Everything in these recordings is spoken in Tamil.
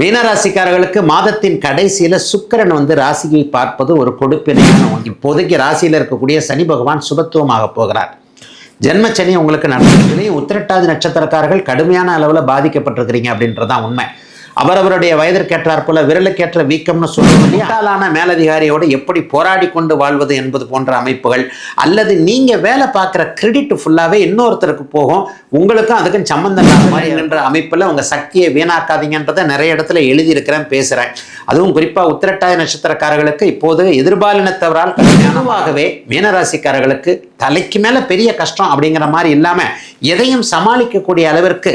மீனராசிக்காரர்களுக்கு மாதத்தின் கடைசியில சுக்கரன் வந்து ராசியை பார்ப்பது ஒரு கொடுப்பினையான இப்போதைக்கு ராசியில இருக்கக்கூடிய சனி பகவான் சுபத்துவமாக போகிறார். ஜென்மச்சனி உங்களுக்கு நடந்திருக்குது. உத்திரட்டாதி நட்சத்திரக்காரர்கள் கடுமையான அளவில் பாதிக்கப்பட்டிருக்கிறீங்க அப்படின்றதான் உண்மை. அவரவருடைய வயதிற்கேற்றார் போல விரலுக்கேற்ற வீக்கம்னு சொல்லுவோம் இல்லையா? மேலதிகாரியோடு எப்படி போராடி கொண்டு வாழ்வது என்பது போன்ற அமைப்புகள் அல்லது நீங்கள் வேலை பார்க்குற கிரெடிட் ஃபுல்லாகவே இன்னொருத்தருக்கு போகும் உங்களுக்கும் அதுக்கும் சம்மந்தம் இல்லாத மாதிரி என்ற அமைப்பில் உங்கள் சக்தியை வீணாக்காதீங்கன்றதை நிறைய இடத்துல எழுதியிருக்கிறேன் பேசுகிறேன் அதுவும் குறிப்பாக உத்திரட்டாய நட்சத்திரக்காரர்களுக்கு இப்போது எதிர்பாலினத்தவரால் கடுமையானவாகவே மீனராசிக்காரர்களுக்கு தலைக்கு மேலே பெரிய கஷ்டம் அப்படிங்கிற மாதிரி இல்லாமல் எதையும் சமாளிக்கக்கூடிய அளவிற்கு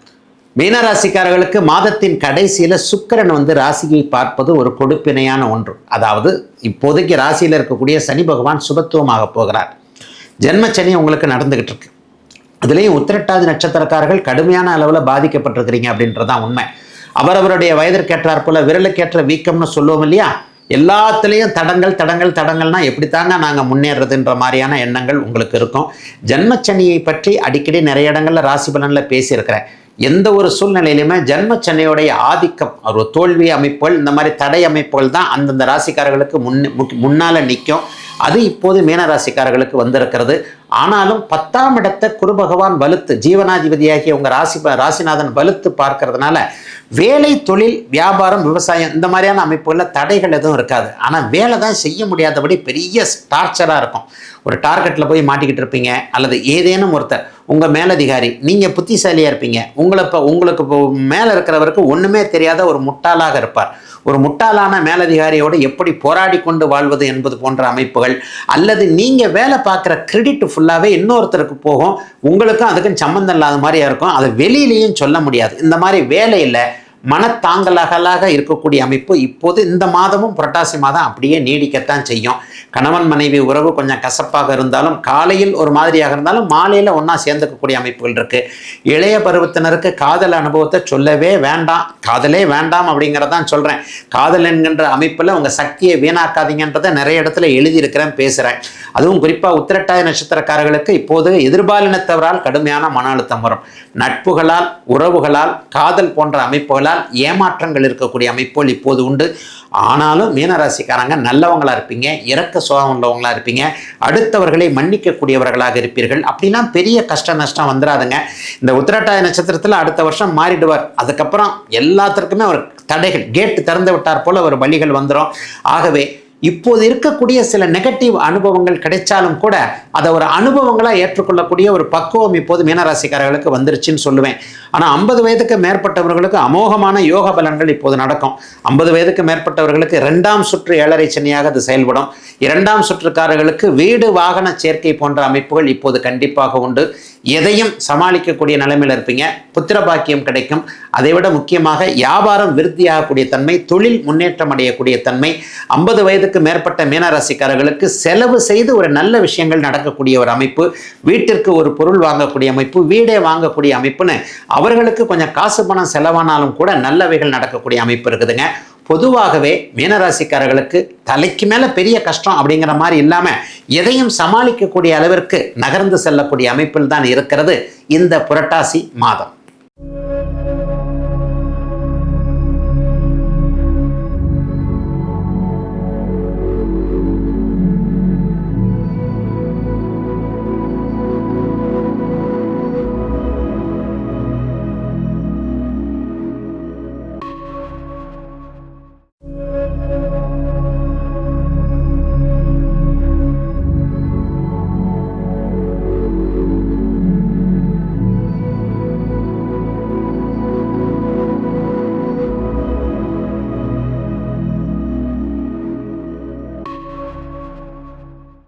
மீனராசிக்காரர்களுக்கு மாதத்தின் கடைசியில் சுக்கிரன் வந்து ராசியை பார்ப்பது ஒரு கொடுப்பினையான ஒன்று. அதாவது இப்போதைக்கு ராசியில் இருக்கக்கூடிய சனி பகவான் சுபத்துவமாக போகிறார். ஜென்மச்சனி உங்களுக்கு நடந்துகிட்டு இருக்கு. அதுலேயும் உத்திரட்டாதி நட்சத்திரக்காரர்கள் கடுமையான அளவில் பாதிக்கப்பட்டிருக்கிறீங்க அப்படின்றதான் உண்மை. அவரவருடைய வயதிற்கேற்றார் போல விரலுக்கேற்ற வீக்கம்னு சொல்லுவோம் இல்லையா? எல்லாத்துலேயும் தடங்கள் தடங்கள் தடங்கள்னா எப்படித்தாங்க நாங்கள் முன்னேறதுன்ற மாதிரியான எண்ணங்கள் உங்களுக்கு இருக்கும். ஜென்மச்சனியை பற்றி அடிக்கடி நிறைய இடங்களில் ராசி பலனில் பேசியிருக்கிறேன். எந்த ஒரு சூழ்நிலையிலுமே ஜன்மச்சனியோடைய ஆதிக்கம் ஒரு தோல்வி அமைப்புகள் இந்த மாதிரி தடை அமைப்புகள் தான் அந்தந்த ராசிக்காரர்களுக்கு முன் முன்னால் நிற்கும் அது இப்போது மீன ராசிக்காரர்களுக்கு வந்திருக்கிறது. ஆனாலும் பத்தாம் இடத்தை குரு பகவான் வலுத்து ஜீவனாதிபதியாகிய உங்கள் ராசி ராசிநாதன் வலுத்து பார்க்கறதுனால வேலை தொழில் வியாபாரம் விவசாயம் இந்த மாதிரியான அமைப்புகளில் தடைகள் எதுவும் இருக்காது. ஆனால் வேலை தான் செய்ய முடியாதபடி பெரிய டார்ச்சராக இருக்கும். ஒரு டார்கெட்டில் போய் மாட்டிக்கிட்டு இருப்பீங்க. அல்லது ஏதேனும் ஒருத்தர் உங்கள் மேலதிகாரி நீங்கள் புத்திசாலியாக இருப்பீங்க. உங்களை இப்போ உங்களுக்கு இப்போ மேலே இருக்கிறவருக்கு ஒன்றுமே தெரியாத ஒரு முட்டாளாக இருப்பார். ஒரு முட்டாளான மேலதிகாரியோடு எப்படி போராடி கொண்டு வாழ்வது என்பது போன்ற அமைப்புகள் அல்லது நீங்கள் வேலை பார்க்குற கிரெடிட் ஃபுல்லாகவே இன்னொருத்தருக்கு போகும். உங்களுக்கும் அதுக்கும் சம்மந்தம் இல்லாத மாதிரியா இருக்கும். அதை வெளியிலையும் சொல்ல முடியாது. இந்த மாதிரி வேலையில் மனத்தாங்கலகலாக இருக்கக்கூடிய அமைப்பு இப்போது இந்த மாதமும் புரட்டாசி மாதம் அப்படியே நீடிக்கத்தான் செய்யும். கணவன் மனைவி உறவு கொஞ்சம் கசப்பாக இருந்தாலும் காலையில் ஒரு மாதிரியாக இருந்தாலும் மாலையில் ஒன்றா சேர்ந்துக்கக்கூடிய அமைப்புகள் இருக்குது இளைய பருவத்தினருக்கு காதல் அனுபவத்தை சொல்லவே வேண்டாம். காதலே வேண்டாம் அப்படிங்கிறதான் சொல்கிறேன் காதல் என்கின்ற அமைப்பில் உங்கள் சக்தியை வீணாக்காதீங்கன்றதை நிறைய இடத்துல எழுதியிருக்கிறேன் பேசுகிறேன் அதுவும் குறிப்பாக உத்திரட்டாய நட்சத்திரக்காரர்களுக்கு இப்போது எதிர்பாலினத்தவரால் கடுமையான மன அழுத்தம் வரும். நட்புகளால் உறவுகளால் காதல் போன்ற அமைப்புகளால் ஏமாற்றங்கள் இருக்கக்கூடிய அமைப்புகள் இப்போது உண்டு. ஆனாலும் மீனராசிக்காரங்க நல்லவங்களாக இருப்பீங்க இறக்க சுகம் உள்ளவங்களாக இருப்பீங்க அடுத்தவர்களை மன்னிக்கக்கூடியவர்களாக இருப்பீர்கள். அப்படிலாம் பெரிய கஷ்ட நஷ்டம் வந்துடாதுங்க இந்த உத்திரட்டாய நட்சத்திரத்தில் அடுத்த வருஷம் மாறிடுவார். அதுக்கப்புறம் எல்லாத்திற்குமே ஒரு தடைகள் கேட்டு திறந்து விட்டார் போல் ஒரு வழிகள் வந்துடும் ஆகவே இப்போது இருக்கக்கூடிய சில நெகட்டிவ் அனுபவங்கள் கிடைச்சாலும் கூட அதை ஒரு அனுபவங்களாக ஏற்றுக்கொள்ளக்கூடிய ஒரு பக்குவம் இப்போது மீனராசிக்காரர்களுக்கு வந்துருச்சுன்னு சொல்லுவேன். ஆனால் ஐம்பது வயதுக்கு மேற்பட்டவர்களுக்கு அமோகமான யோக பலன்கள் இப்போது நடக்கும். ஐம்பது வயதுக்கு மேற்பட்டவர்களுக்கு இரண்டாம் சுற்று ஏழரை சனியாக அது செயல்படும். இரண்டாம் சுற்றுக்காரர்களுக்கு வீடு வாகன சேர்க்கை போன்ற அமைப்புகள் இப்போது கண்டிப்பாக உண்டு. எதையும் சமாளிக்கக்கூடிய நிலைமையில் இருப்பீங்க. புத்திர பாக்கியம் கிடைக்கும். அதை விட முக்கியமாக வியாபாரம் விருத்தியாகக்கூடிய தன்மை தொழில் முன்னேற்றம் அடையக்கூடிய தன்மை. ஐம்பது வயதுக்கு மேற்பட்ட மீனராசிக்காரர்களுக்கு செலவு செய்து ஒரு நல்ல விஷயங்கள் நடக்கக்கூடிய ஒரு அமைப்பு. வீட்டிற்கு ஒரு பொருள் வாங்கக்கூடிய அமைப்பு வீடே வாங்கக்கூடிய அமைப்புன்னு அவர்களுக்கு கொஞ்சம் காசு பணம் செலவானாலும் கூட நல்லவைகள் நடக்கக்கூடிய அமைப்பு இருக்குதுங்க. பொதுவாகவே மீனராசிக்காரர்களுக்கு தலைக்கு மேலே பெரிய கஷ்டம் அப்படிங்கிற மாதிரி இல்லாமல் எதையும் சமாளிக்கக்கூடிய அளவிற்கு நகர்ந்து செல்லக்கூடிய அமைப்பில் தான் இருக்கிறது இந்த புரட்டாசி மாதம்.